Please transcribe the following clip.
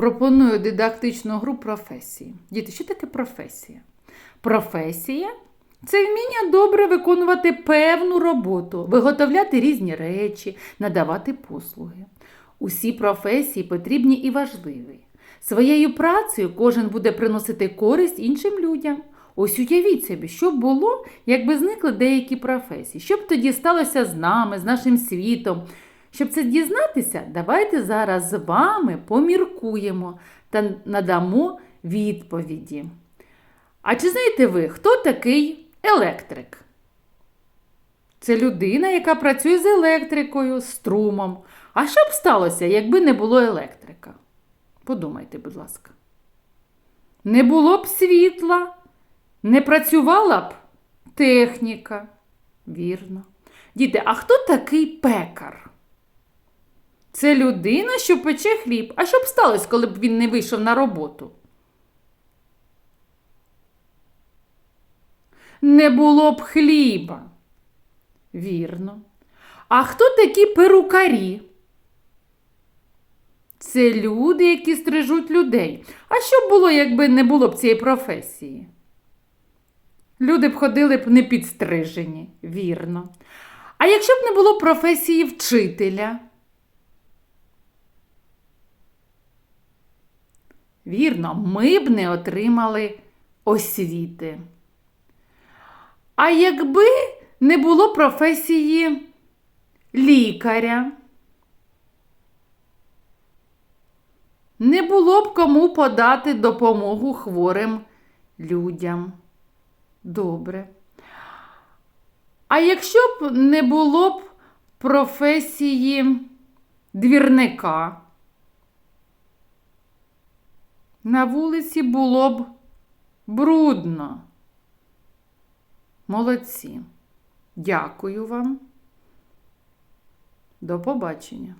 Пропоную дидактичну гру професії. Діти, що таке професія? Професія це вміння добре виконувати певну роботу, виготовляти різні речі, надавати послуги. Усі професії потрібні і важливі. Своєю працею кожен буде приносити користь іншим людям. Ось уявіть собі, що б було, якби зникли деякі професії. Що б тоді сталося з нами, з нашим світом? Щоб це дізнатися, давайте зараз з вами поміркуємо та надамо відповіді. А чи знаєте ви, хто такий електрик? Це людина, яка працює з електрикою, струмом. А що б сталося, якби не було електрика? Подумайте, будь ласка. Не було б світла, не працювала б техніка. Вірно. Діти, а хто такий пекар? Це людина, що пече хліб. А що б сталося, коли б він не вийшов на роботу? Не було б хліба. Вірно. А хто такі перукарі? Це люди, які стрижуть людей. А що б було, якби не було б цієї професії? Люди б ходили б не підстрижені, вірно. А якщо б не було професії вчителя? Вірно, ми б не отримали освіти. А якби не було професії лікаря, не було б кому подати допомогу хворим людям. Добре. А якщо б не було б професії двірника, на вулиці було б брудно. Молодці. Дякую вам. До побачення.